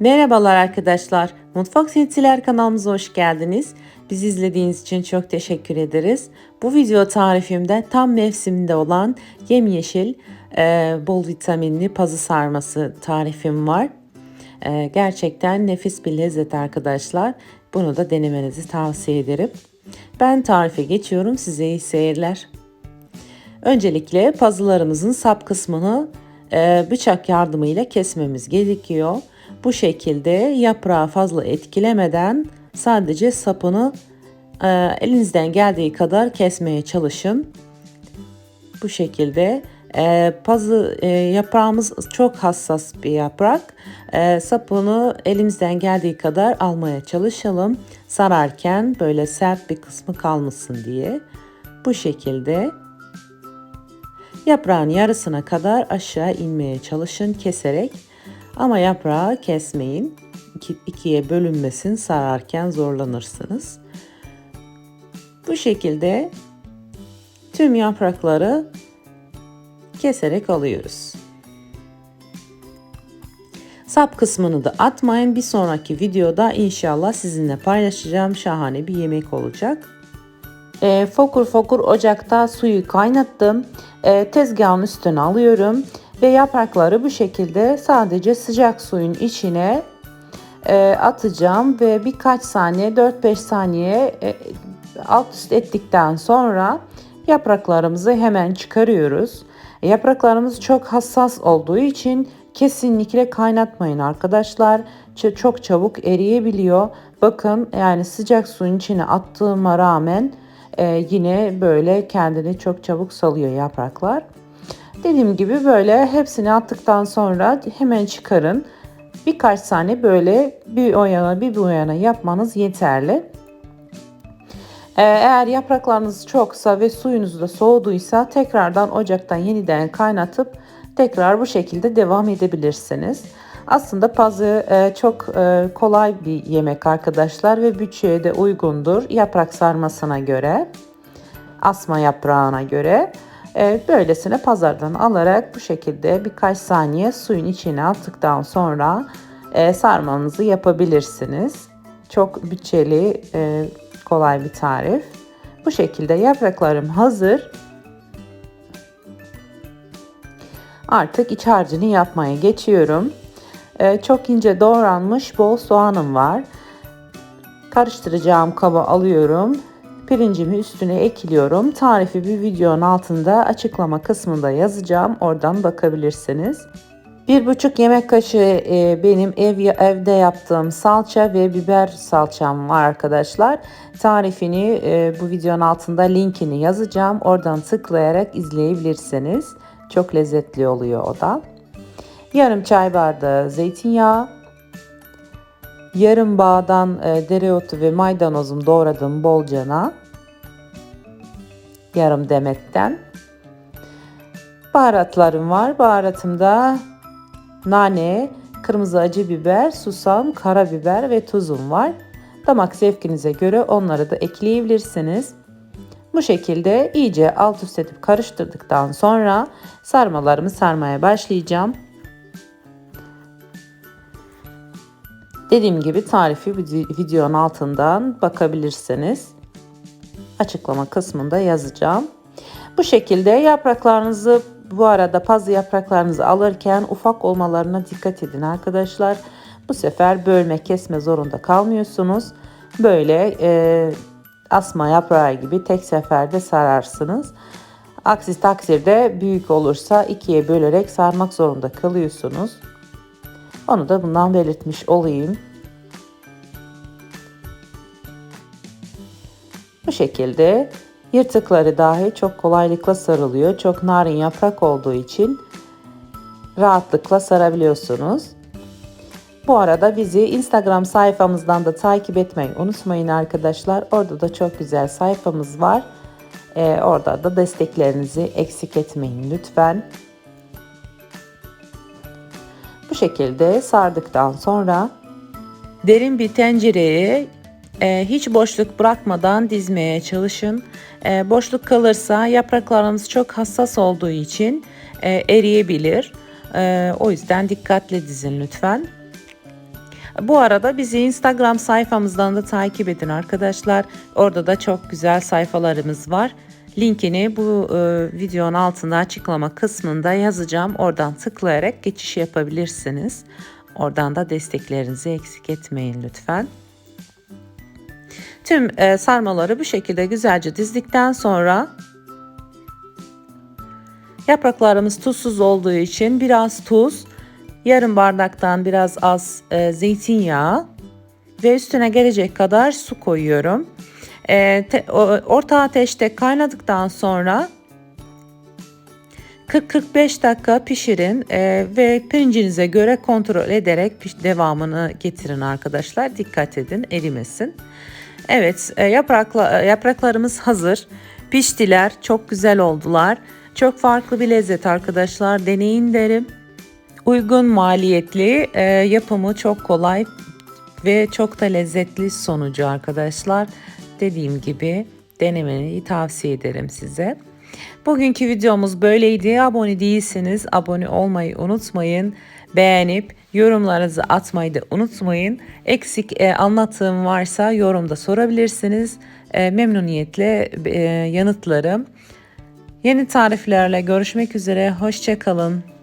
Merhabalar arkadaşlar. Mutfak Sinsiler kanalımıza hoş geldiniz. Bizi izlediğiniz için çok teşekkür ederiz. Bu video tarifimde tam mevsiminde olan yemyeşil e, bol vitaminli pazı sarması tarifim var. E, gerçekten nefis bir lezzet arkadaşlar. Bunu da denemenizi tavsiye ederim. Ben tarife geçiyorum. Size iyi seyirler. Öncelikle pazılarımızın sap kısmını e, bıçak yardımıyla kesmemiz gerekiyor. Bu şekilde yaprağı fazla etkilemeden sadece sapını e, elinizden geldiği kadar kesmeye çalışın. Bu şekilde e, pazı e, yaprağımız çok hassas bir yaprak. E, sapını elimizden geldiği kadar almaya çalışalım. Sararken böyle sert bir kısmı kalmasın diye. Bu şekilde yaprağın yarısına kadar aşağı inmeye çalışın keserek. Ama yaprağı kesmeyin. İki, ikiye bölünmesin sararken zorlanırsınız. Bu şekilde tüm yaprakları keserek alıyoruz. Sap kısmını da atmayın. Bir sonraki videoda inşallah sizinle paylaşacağım şahane bir yemek olacak. E, fokur fokur ocakta suyu kaynattım. E, tezgahın üstüne alıyorum ve yaprakları bu şekilde sadece sıcak suyun içine e, atacağım ve birkaç saniye 4-5 saniye e, alt üst ettikten sonra yapraklarımızı hemen çıkarıyoruz. Yapraklarımız çok hassas olduğu için kesinlikle kaynatmayın arkadaşlar. Çok çabuk eriyebiliyor. Bakın yani sıcak suyun içine attığıma rağmen e, yine böyle kendini çok çabuk salıyor yapraklar. Dediğim gibi böyle hepsini attıktan sonra hemen çıkarın. Birkaç saniye böyle bir o yana bir bu yana yapmanız yeterli. Ee, eğer yapraklarınız çoksa ve suyunuz da soğuduysa tekrardan ocaktan yeniden kaynatıp tekrar bu şekilde devam edebilirsiniz. Aslında pazı e, çok e, kolay bir yemek arkadaşlar ve bütçeye de uygundur yaprak sarmasına göre, asma yaprağına göre. Böylesine pazardan alarak bu şekilde birkaç saniye suyun içine attıktan sonra e, sarmanızı yapabilirsiniz. Çok bütçeli, e, kolay bir tarif. Bu şekilde yapraklarım hazır. Artık iç harcını yapmaya geçiyorum. E, çok ince doğranmış bol soğanım var. Karıştıracağım kaba alıyorum Pirincimi üstüne ekliyorum. Tarifi bir videonun altında açıklama kısmında yazacağım. Oradan bakabilirsiniz. Bir buçuk yemek kaşığı e, benim ev evde yaptığım salça ve biber salçam var arkadaşlar. Tarifini e, bu videonun altında linkini yazacağım. Oradan tıklayarak izleyebilirsiniz. Çok lezzetli oluyor o da. Yarım çay bardağı zeytinyağı, Yarım bağdan e, dereotu ve maydanozum doğradım bolcana. Yarım demetten. Baharatlarım var. Baharatımda nane, kırmızı acı biber, susam, karabiber ve tuzum var. Damak zevkinize göre onları da ekleyebilirsiniz. Bu şekilde iyice alt üst edip karıştırdıktan sonra sarmalarımı sarmaya başlayacağım. Dediğim gibi tarifi videonun altından bakabilirsiniz. Açıklama kısmında yazacağım. Bu şekilde yapraklarınızı bu arada pazı yapraklarınızı alırken ufak olmalarına dikkat edin arkadaşlar. Bu sefer bölme kesme zorunda kalmıyorsunuz. Böyle e, asma yaprağı gibi tek seferde sararsınız. Aksi takdirde büyük olursa ikiye bölerek sarmak zorunda kalıyorsunuz. Onu da bundan belirtmiş olayım. Bu şekilde yırtıkları dahi çok kolaylıkla sarılıyor. Çok narin yaprak olduğu için rahatlıkla sarabiliyorsunuz. Bu arada bizi Instagram sayfamızdan da takip etmeyi unutmayın arkadaşlar. Orada da çok güzel sayfamız var. Ee, orada da desteklerinizi eksik etmeyin lütfen. Bu şekilde sardıktan sonra derin bir tencereye e, hiç boşluk bırakmadan dizmeye çalışın. E, boşluk kalırsa yapraklarınız çok hassas olduğu için e, eriyebilir. E, o yüzden dikkatli dizin lütfen. Bu arada bizi Instagram sayfamızdan da takip edin arkadaşlar. Orada da çok güzel sayfalarımız var. Linkini bu e, videonun altında açıklama kısmında yazacağım. Oradan tıklayarak geçiş yapabilirsiniz. Oradan da desteklerinizi eksik etmeyin lütfen. Tüm e, sarmaları bu şekilde güzelce dizdikten sonra yapraklarımız tuzsuz olduğu için biraz tuz, yarım bardaktan biraz az e, zeytinyağı ve üstüne gelecek kadar su koyuyorum. E, te, orta ateşte kaynadıktan sonra 40-45 dakika pişirin e, ve pirincinize göre kontrol ederek piş, devamını getirin arkadaşlar. Dikkat edin erimesin. Evet e, yaprakla, e, yapraklarımız hazır. Piştiler çok güzel oldular. Çok farklı bir lezzet arkadaşlar deneyin derim. Uygun maliyetli e, yapımı çok kolay ve çok da lezzetli sonucu arkadaşlar. Dediğim gibi denemeni tavsiye ederim size. Bugünkü videomuz böyleydi. Abone değilseniz abone olmayı unutmayın. Beğenip yorumlarınızı atmayı da unutmayın. Eksik e, anlattığım varsa yorumda sorabilirsiniz. E, memnuniyetle e, yanıtlarım. Yeni tariflerle görüşmek üzere. Hoşçakalın.